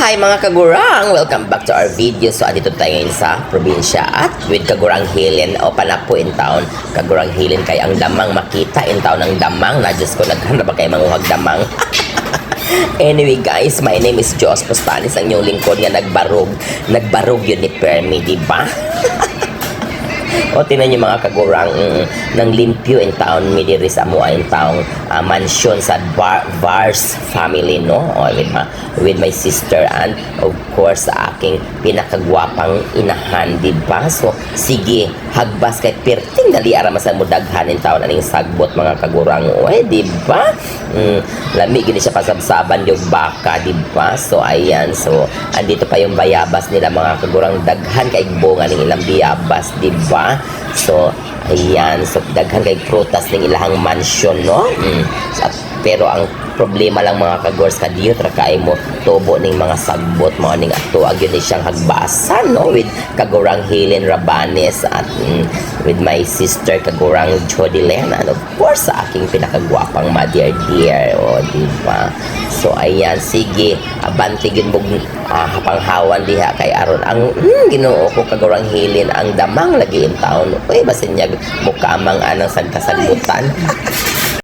Hi mga kagurang! Welcome back to our video. So, andito tayo ngayon sa probinsya at with Kagurang Hilin o Panapo in town. Kagurang Hilin kay ang damang makita in town ang damang. Na Diyos ko, naghanap ba kayo manguhag damang? anyway guys, my name is Jos Postanis, ang inyong lingkod nga nagbarog. Nagbarog yun ni Permi, di ba? O tinan niyo mga kagurang mm, ng limpyo in town mi diri sa mo in town ah, mansion sa Bar- Vars family no? O with my, with my sister and of course sa aking pinakagwapang inahan di ba? So sige hagbas kay perting dali ara masan mo daghan in town aning sagbot mga kagurang. Oy di ba? Mm, lami gini siya pasabsaban yung baka di ba? So ayan. So andito pa yung bayabas nila mga kagurang. Daghan kay bunga ning ilang bayabas di ba? So ayan. So daghan kay prutas ning ilahang mansion no? Mm. Sa- pero ang problema lang mga kagors kadiyo tra kay mo tubo ning mga sagbot mo ning ato. Agyon ni siyang hagbasan no? With kagurang Helen Rabanes at mm, with my sister kagurang Jody Len and of course sa aking pinakagwapang mother dear o di ba? So ayan sige abantigin mo ah, hapanghawan diha kay aron. Ang mm, Ginoo ko kagurang Helen ang damang lagi in town oy basin niya mukamang anang sagkasagbutan